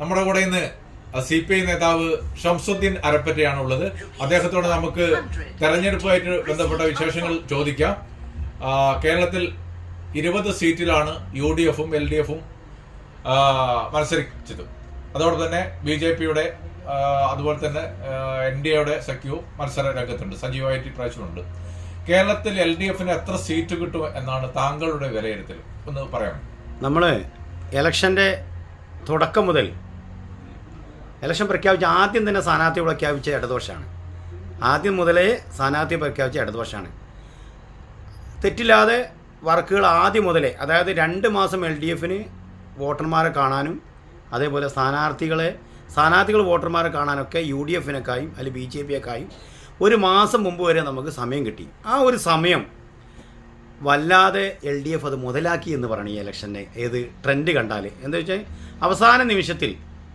നമ്മുടെ കൂടെ ഇന്ന് സി പി ഐ നേതാവ് ഷംസുദ്ദീൻ അരപ്പറ്റയാണ് ഉള്ളത്. അദ്ദേഹത്തോട് നമുക്ക് തെരഞ്ഞെടുപ്പുമായിട്ട് ബന്ധപ്പെട്ട വിശേഷങ്ങൾ ചോദിക്കാം. കേരളത്തിൽ ഇരുപത് സീറ്റിലാണ് യു ഡി എഫും എൽ ഡി എഫും മത്സരിച്ചത്. അതോടെ തന്നെ ബി ജെ പിയുടെ അതുപോലെ തന്നെ എൻ ഡി എയുടെ സഖ്യവും മത്സര രംഗത്തുണ്ട് സജീവമായിട്ട് ഇപ്രാവശ്യമുണ്ട്. കേരളത്തിൽ എൽ ഡി എഫിന് എത്ര സീറ്റ് കിട്ടും എന്നാണ് താങ്കളുടെ വിലയിരുത്തൽ? ഒന്ന് പറയാമോ? നമ്മൾ ഇലക്ഷന്റെ തുടക്കം മുതൽ ഇലക്ഷൻ പ്രഖ്യാപിച്ച ആദ്യം തന്നെ സ്ഥാനാർത്ഥി പ്രഖ്യാപിച്ച ഇടതുപക്ഷമാണ്. ആദ്യം മുതലേ സ്ഥാനാർത്ഥി പ്രഖ്യാപിച്ച ഇടതുപക്ഷമാണ്. തെറ്റില്ലാതെ വർക്കുകൾ ആദ്യം മുതലേ അതായത് രണ്ട് മാസം എൽ ഡി എഫിന് വോട്ടർമാരെ കാണാനും അതേപോലെ സ്ഥാനാർത്ഥികളെ സ്ഥാനാർത്ഥികൾ വോട്ടർമാരെ കാണാനൊക്കെ യു ഡി എഫിനൊക്കെയും അല്ലെങ്കിൽ ബി ജെ പിയൊക്കെയും ഒരു മാസം മുമ്പ് വരെ നമുക്ക് സമയം കിട്ടി. ആ ഒരു സമയം വല്ലാതെ എൽ ഡി എഫ് അത് മുതലാക്കി എന്ന് പറയണം ഈ ഇലക്ഷന്റെ ഏത് ട്രെൻഡ് കണ്ടാൽ എന്താ വെച്ചാൽ അവസാന നിമിഷത്തിൽ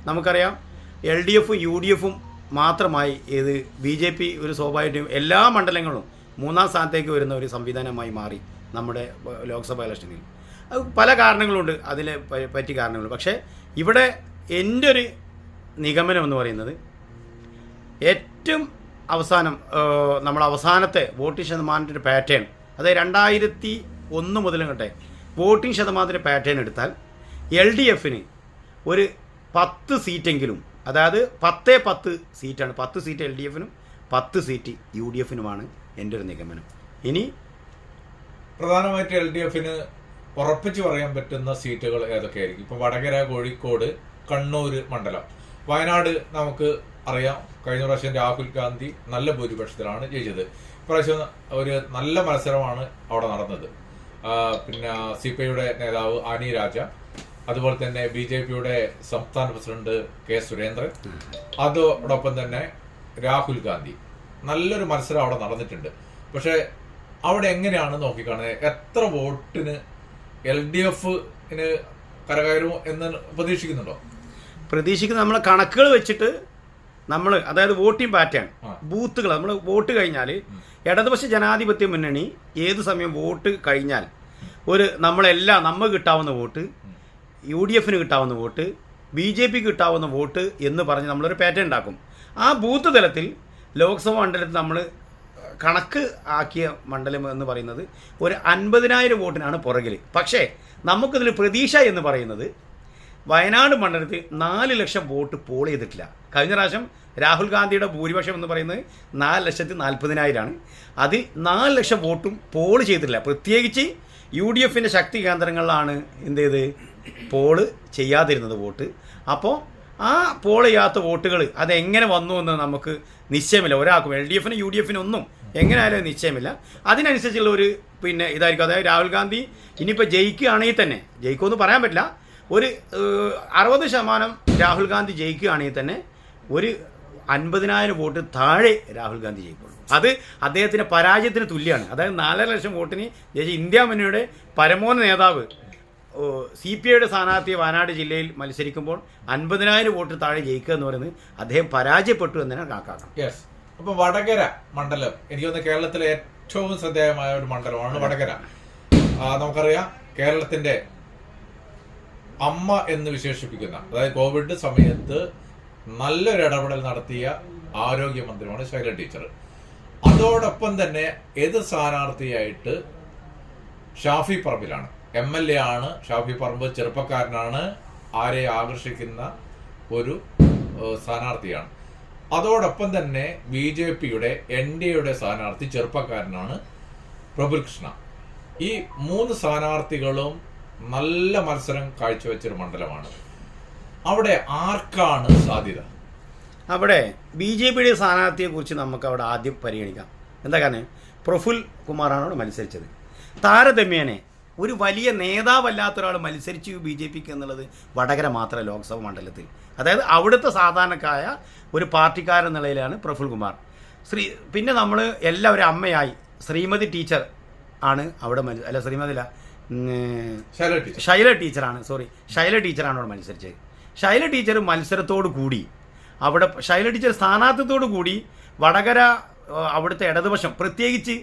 നമുക്കറിയാം എൽ ഡി എഫും യു ഡി എഫും മാത്രമായി ഏത് ബി ജെ പി ഒരു സ്വാഭാവികമായിട്ടും എല്ലാ മണ്ഡലങ്ങളും മൂന്നാം സ്ഥാനത്തേക്ക് വരുന്ന ഒരു സംവിധാനമായി മാറി നമ്മുടെ ലോക്സഭ ഇലക്ഷനിൽ. അത് പല കാരണങ്ങളുണ്ട്. അതിലെ പറ്റി കാരണങ്ങളുണ്ട് പക്ഷേ ഇവിടെ എന്റെ ഒരു നിഗമനം എന്ന് പറയുന്നത് ഏറ്റവും അവസാനം നമ്മൾ അവസാനത്തെ വോട്ടിംഗ് ശതമാനത്തിന്റെ പാറ്റേൺ അതായത് രണ്ടായിരത്തി ഒന്ന് മുതലങ്ങട്ടെ വോട്ടിംഗ് ശതമാനത്തിന്റെ പാറ്റേൺ എടുത്താൽ എൽ ഡി എഫിന് ഒരു പത്ത് സീറ്റെങ്കിലും അതായത് പത്തേ പത്ത് സീറ്റാണ്. പത്ത് സീറ്റ് എൽ ഡി എഫിനും പത്ത് സീറ്റ് യു ഡി എഫിനുമാണ് എന്റെ ഒരു നിഗമനം. ഇനി പ്രധാനമായിട്ട് എൽ ഡി എഫിന് ഉറപ്പിച്ചു പറയാൻ പറ്റുന്ന സീറ്റുകൾ ഏതൊക്കെയായിരിക്കും? ഇപ്പം വടകര കോഴിക്കോട് കണ്ണൂർ മണ്ഡലം. വയനാട് നമുക്ക് അറിയാം. കഴിഞ്ഞ പ്രാവശ്യം രാഹുൽ ഗാന്ധി നല്ല ഭൂരിപക്ഷത്തിലാണ് ജയിച്ചത്. ഇപ്രാവശ്യം ഒരു നല്ല മത്സരമാണ് അവിടെ നടന്നത്. പിന്നെ സി പി ഐയുടെ നേതാവ് ആനി രാജ. അതുപോലെ തന്നെ ബി ജെ പിയുടെ സംസ്ഥാന പ്രസിഡന്റ് കെ സുരേന്ദ്രൻ അതോടൊപ്പം തന്നെ രാഹുൽ ഗാന്ധി. നല്ലൊരു മത്സരം അവിടെ നടന്നിട്ടുണ്ട്. പക്ഷെ അവിടെ എങ്ങനെയാണ് നോക്കിക്കാണുന്നത്? എത്ര വോട്ടിന് എൽ ഡി എഫിന് കരകയറുമോ എന്ന് പ്രതീക്ഷിക്കുന്നുണ്ടോ? പ്രതീക്ഷിക്കുന്ന നമ്മളെ കണക്കുകൾ വെച്ചിട്ട് നമ്മൾ അതായത് വോട്ടിംഗ് പാറ്റേൺ. ബൂത്തുകൾ നമ്മൾ വോട്ട് കഴിഞ്ഞാൽ ഇടതുപക്ഷ ജനാധിപത്യ മുന്നണി ഏത് സമയം വോട്ട് കഴിഞ്ഞാൽ ഒരു നമ്മളെല്ലാം നമ്മൾ കിട്ടാവുന്ന വോട്ട് യു ഡി എഫിന് കിട്ടാവുന്ന വോട്ട് ബി ജെ പിക്ക് കിട്ടാവുന്ന വോട്ട് എന്ന് പറഞ്ഞ് നമ്മളൊരു പാറ്റേൺ ഉണ്ടാക്കും. ആ ബൂത്ത് തലത്തിൽ ലോക്സഭാ മണ്ഡലത്തിൽ നമ്മൾ കണക്ക് ആക്കിയ മണ്ഡലം എന്ന് പറയുന്നത് ഒരു അൻപതിനായിരം വോട്ടിനാണ് പുറകിൽ പക്ഷേ നമുക്കിതിൽ പ്രതീക്ഷ എന്ന് പറയുന്നത് വയനാട് മണ്ഡലത്തിൽ നാല് ലക്ഷം വോട്ട് പോൾ ചെയ്തിട്ടില്ല. കഴിഞ്ഞ പ്രാവശ്യം രാഹുൽ ഗാന്ധിയുടെ ഭൂരിപക്ഷം എന്ന് പറയുന്നത് നാല് ലക്ഷത്തി നാൽപ്പതിനായിരമാണ് അതിൽ നാല് ലക്ഷം വോട്ടും പോൾ ചെയ്തിട്ടില്ല. പ്രത്യേകിച്ച് യു ഡി എഫിന്റെ ശക്തി കേന്ദ്രങ്ങളിലാണ് എന്ത് ചെയ്ത് പോൾ ചെയ്യാതിരുന്നത് വോട്ട്. അപ്പോൾ ആ പോൾ ചെയ്യാത്ത വോട്ടുകൾ അതെങ്ങനെ വന്നു എന്ന് നമുക്ക് നിശ്ചയമില്ല. ഒരാൾക്കും എൽ ഡി എഫിനും യു ഡി എഫിനും ഒന്നും എങ്ങനെ ആയാലും നിശ്ചയമില്ല. അതിനനുസരിച്ചുള്ള ഒരു പിന്നെ ഇതായിരിക്കും. അതായത് രാഹുൽ ഗാന്ധി ഇനിയിപ്പോൾ ജയിക്കുകയാണെങ്കിൽ തന്നെ ജയിക്കുമെന്ന് പറയാൻ പറ്റില്ല ഒരു അറുപത് ശതമാനം രാഹുൽ ഗാന്ധി ജയിക്കുകയാണെങ്കിൽ തന്നെ ഒരു അൻപതിനായിരം വോട്ട് താഴെ രാഹുൽ ഗാന്ധി ജയിക്കുള്ളൂ. അത് അദ്ദേഹത്തിന്റെ പരാജയത്തിന് തുല്യമാണ്. അതായത് നാലര ലക്ഷം വോട്ടിന് ജയിച്ച ഇന്ത്യ മുന്നണിയുടെ പരമോന്നത നേതാവ് സി പി ഐയുടെ സ്ഥാനാർത്ഥി വയനാട് ജില്ലയിൽ മത്സരിക്കുമ്പോൾ അൻപതിനായിരം വോട്ട് താഴെ ജയിക്കുക എന്ന് പറയുന്നത് അദ്ദേഹം പരാജയപ്പെട്ടു എന്ന് തന്നെ കണക്കാക്കണം യെസ് അപ്പൊ വടകര മണ്ഡലം എനിക്ക് തോന്നുന്നു കേരളത്തിലെ ഏറ്റവും ശ്രദ്ധേയമായ ഒരു മണ്ഡലമാണ് വടകര. നമുക്കറിയാം കേരളത്തിന്റെ അമ്മ എന്ന് വിശേഷിപ്പിക്കുന്ന അതായത് കോവിഡ് സമയത്ത് നല്ലൊരു ഇടപെടൽ നടത്തിയ ആരോഗ്യമന്ത്രിയാണ് ശൈല ടീച്ചർ അതോടൊപ്പം തന്നെ എതിർ സ്ഥാനാർത്ഥിയായിട്ട് ഷാഫി പറമ്പിലാണ്. എം എൽ എ ആണ് ഷാഫി പറമ്പ് ചെറുപ്പക്കാരനാണ്. ആരെ ആകർഷിക്കുന്ന ഒരു സ്ഥാനാർത്ഥിയാണ്. അതോടൊപ്പം തന്നെ ബി ജെ പിയുടെ എൻ ഡി എയുടെ സ്ഥാനാർത്ഥി ചെറുപ്പക്കാരനാണ് പ്രഭുകൃഷ്ണ ഈ മൂന്ന് സ്ഥാനാർത്ഥികളും നല്ല മത്സരം കാഴ്ചവെച്ചൊരു മണ്ഡലമാണ്. അവിടെ ആർക്കാണ് സാധ്യത? അവിടെ ബി ജെ പിയുടെ സ്ഥാനാർത്ഥിയെക്കുറിച്ച് നമുക്ക് അവിടെ ആദ്യം പരിഗണിക്കാം. എന്താ കാരണം? പ്രഫുൽ കുമാറാണ് അവിടെ മത്സരിച്ചത്. താരതമ്യേനെ ഒരു വലിയ നേതാവല്ലാത്ത ഒരാൾ മത്സരിച്ചു ബി ജെ പിക്ക് എന്നുള്ളത് വടകര മാത്രം ലോക്സഭ മണ്ഡലത്തിൽ. അതായത് അവിടുത്തെ സാധാരണക്കായ ഒരു പാർട്ടിക്കാരൻ നിലയിലാണ് പ്രഫുൽ കുമാർ. ശ്രീ പിന്നെ നമ്മൾ എല്ലാവരും അമ്മയായി ശ്രീമതി ടീച്ചർ ആണ് അവിടെ മത്സ- അല്ല ശ്രീമതി അല്ല ശൈല ടീച്ചറാണ് സോറി ശൈല ടീച്ചറാണ് അവിടെ മത്സരിച്ചത്. ശൈല ടീച്ചർ മത്സരത്തോടു കൂടി അവിടെ ശൈല ടീച്ചർ സ്ഥാനാർത്ഥിത്തോടു കൂടി വടകര അവിടുത്തെ ഇടതുപക്ഷം പ്രത്യേകിച്ച്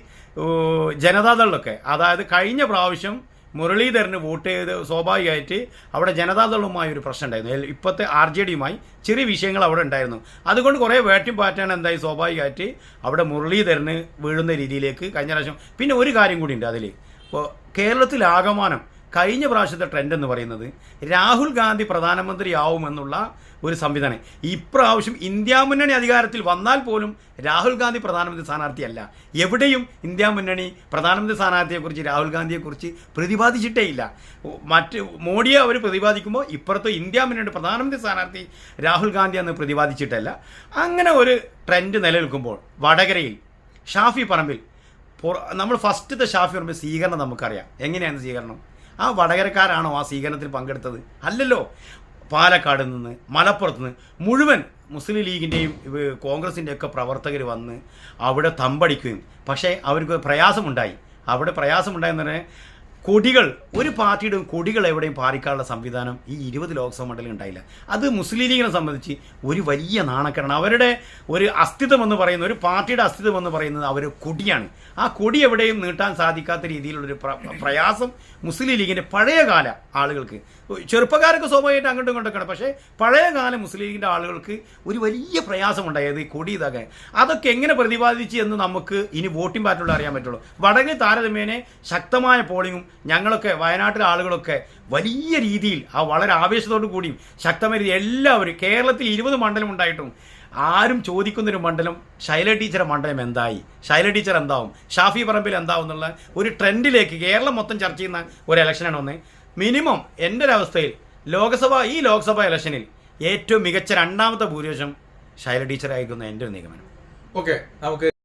ജനതാദളിലൊക്കെ അതായത് കഴിഞ്ഞ പ്രാവശ്യം മുരളീധരന് വോട്ട് ചെയ്ത് സ്വാഭാവികമായിട്ട് അവിടെ ജനതാദളുമായി ഒരു പ്രശ്നം ഉണ്ടായിരുന്നു ഇപ്പോഴത്തെ ആർ ജെ ഡിയുമായി ചെറിയ വിഷയങ്ങൾ അവിടെ ഉണ്ടായിരുന്നു. അതുകൊണ്ട് കുറേ വേട്ടും പാറ്റാണ് എന്തായി സ്വാഭാവികമായിട്ട് അവിടെ മുരളീധരന് വീഴുന്ന രീതിയിലേക്ക് കഴിഞ്ഞ പ്രാവശ്യം പിന്നെ ഒരു കാര്യം കൂടി ഉണ്ട് അതിൽ കേരളത്തിലാകമാനം കഴിഞ്ഞ പ്രാവശ്യത്തെ ട്രെൻഡ് എന്ന് പറയുന്നത് രാഹുൽ ഗാന്ധി പ്രധാനമന്ത്രിയാവുമെന്നുള്ള ഒരു സംവിധാനം. ഇപ്രാവശ്യം ഇന്ത്യ മുന്നണി അധികാരത്തിൽ വന്നാൽ പോലും രാഹുൽ ഗാന്ധി പ്രധാനമന്ത്രി സ്ഥാനാർത്ഥിയല്ല. എവിടെയും ഇന്ത്യ മുന്നണി പ്രധാനമന്ത്രി സ്ഥാനാർത്ഥിയെക്കുറിച്ച് രാഹുൽ ഗാന്ധിയെക്കുറിച്ച് പ്രതിപാദിച്ചിട്ടേ ഇല്ല. മറ്റ് മോഡിയെ അവർ പ്രതിപാദിക്കുമ്പോൾ ഇപ്പുറത്ത് ഇന്ത്യ മുന്നണി പ്രധാനമന്ത്രി സ്ഥാനാർത്ഥി രാഹുൽ ഗാന്ധി എന്ന് പ്രതിപാദിച്ചിട്ടല്ല. അങ്ങനെ ഒരു ട്രെൻഡ് നിലനിൽക്കുമ്പോൾ വടകരയിൽ ഷാഫി പറമ്പിൽ നമ്മൾ ഫസ്റ്റത്തെ ഷാഫി പറമ്പിൽ സ്വീകരണം നമുക്കറിയാം. എങ്ങനെയാണ് സ്വീകരണം? ആ വടകരക്കാരാണോ ആ സ്വീകരണത്തിൽ പങ്കെടുത്തത്? അല്ലല്ലോ. പാലക്കാട് നിന്ന് മലപ്പുറത്ത് നിന്ന് മുഴുവൻ മുസ്ലിം ലീഗിന്റെയും കോൺഗ്രസിന്റെ ഒക്കെ പ്രവർത്തകർ വന്ന് അവിടെ തമ്പടിക്കുകയും. പക്ഷേ അവർക്ക് പ്രയാസമുണ്ടായി. അവിടെ പ്രയാസമുണ്ടായെന്ന് പറഞ്ഞാൽ കൊടികൾ ഒരു പാർട്ടിയുടെ കൊടികൾ എവിടെയും പാറിക്കാനുള്ള സംവിധാനം ഈ ഇരുപത് ലോക്സഭ മണ്ഡലം ഉണ്ടായില്ല. അത് മുസ്ലിം ലീഗിനെ സംബന്ധിച്ച് ഒരു വലിയ നാണക്കേടാണ്. അവരുടെ ഒരു അസ്തിത്വം എന്ന് പറയുന്നത് ഒരു പാർട്ടിയുടെ അസ്തിത്വം എന്ന് പറയുന്നത് അവർ കൊടിയാണ്. ആ കൊടി എവിടെയും നീട്ടാൻ സാധിക്കാത്ത രീതിയിലുള്ളൊരു പ്ര- പ്രയാസം മുസ്ലിം ലീഗിന്റെ പഴയകാല ആളുകൾക്ക് ചെറുപ്പക്കാരൊക്കെ സ്വാഭാവികമായിട്ട് അങ്ങോട്ടും ഇങ്ങോട്ടൊക്കെയാണ്. പക്ഷേ പഴയകാല മുസ്ലിം ലീഗിന്റെ ആളുകൾക്ക് ഒരു വലിയ പ്രയാസമുണ്ടായത് ഈ കൊടി ഇതൊക്കെ. അതൊക്കെ എങ്ങനെ പ്രതിപാദിച്ച് എന്ന് നമുക്ക് ഇനി വോട്ടിംഗ് പാറ്റിലൂടെ അറിയാൻ പറ്റുള്ളൂ. വടകര താരതമ്യേനെ ശക്തമായ പോളിങ്ങും ഞങ്ങളൊക്കെ വയനാട്ടിലെ ആളുകളൊക്കെ വലിയ രീതിയിൽ ആ വളരെ ആവേശത്തോടു കൂടിയും ശക്തമായ രീതിയിൽ എല്ലാവരും കേരളത്തിൽ ഇരുപത് മണ്ഡലം ഉണ്ടായിട്ടും ആരും ചോദിക്കുന്നൊരു മണ്ഡലം ശൈല ടീച്ചറെ മണ്ഡലം എന്തായി? ശൈല ടീച്ചർ എന്താവും? ഷാഫി പറമ്പിൽ എന്താവും എന്നുള്ള ഒരു ട്രെൻഡിലേക്ക് കേരളം മൊത്തം ചർച്ച ചെയ്യുന്ന ഒരു ഇലക്ഷനാണ് ഒന്ന്. മിനിമം എന്റെ ഒരു അവസ്ഥയിൽ ലോക്സഭ ഈ ലോക്സഭ ഇലക്ഷനിൽ ഏറ്റവും മികച്ച രണ്ടാമത്തെ ഭൂരിപക്ഷം ശൈല ടീച്ചറായിരിക്കുന്ന എന്റെ ഒരു നിഗമനം. ഓക്കെ നമുക്ക്